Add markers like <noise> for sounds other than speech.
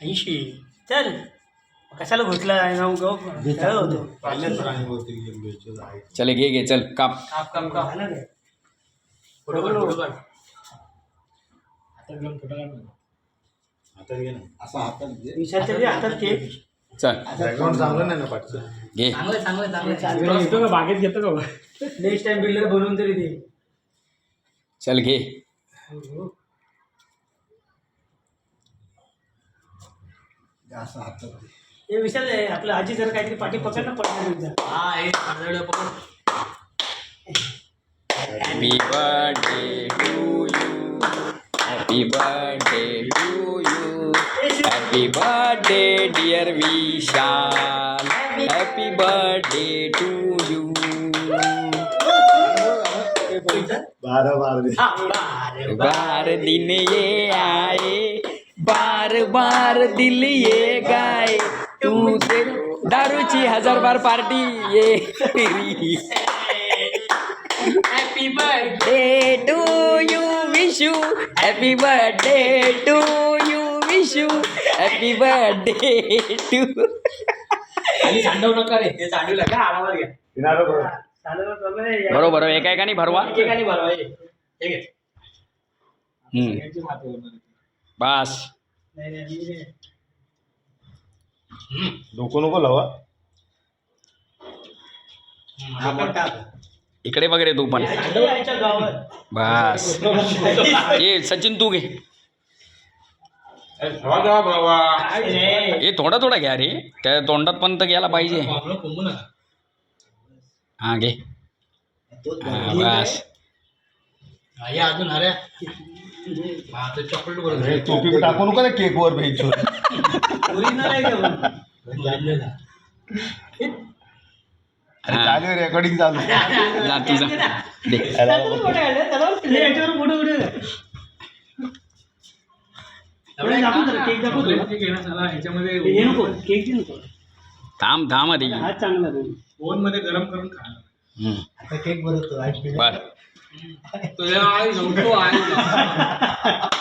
ऐंशी. चल. कशाला घुसला गो खेळत होतो. चले घे घे चल. काप काप काप काप झालं काय? फोटो काढ फोटो काढ. असं हातात घे. बी हातात केक चल. चांगलं नाही ना पाठचं? घे. चांगलं चांगलं चांगलं. चांगलं असतो का? बागेत घेतो का? नेक्स्ट टाइम बिल्डर बनवून तरी दे. चल घे. असं हातात. हे विशाल आहे, आपलं आजी जर काहीतरी पाठी पकडणं पडणार हा हे तांदळं पकड. Happy birthday to you happy birthday to you happy birthday dear Vishal happy birthday to you बारा बारा. बार दिन ये आए. बार बार दिल ये गाए तू से दारूची हजार बार पार्टी ये. तेरी happy birthday to you wish you happy birthday to you wish you happy birthday to सांडव नका रे ते सांडू नका आरामात घ्या. आहे. बरोबर एका एकाने भरवा. एकेकाने भरवा हे. हे हम्म. बस. डोकं नको लावा. इकडे बघ रे तू पण. बस. ये सचिन तू घे? हे थोडा थोडा घ्या रे. त्या तोंडात पण तर गेला पाहिजे. हा घे. बस. अजून चॉकलेट बरोबर हे टोपी पण टाकू नको केक वर आहे का? हा. चालू रेकॉर्डिंग चालू. जा तुझा दे. केक केक थांब थांब आधी. हा. ओव्हनमध्ये गरम करून खा. <laughs> 对呀，一种过来一种。<laughs>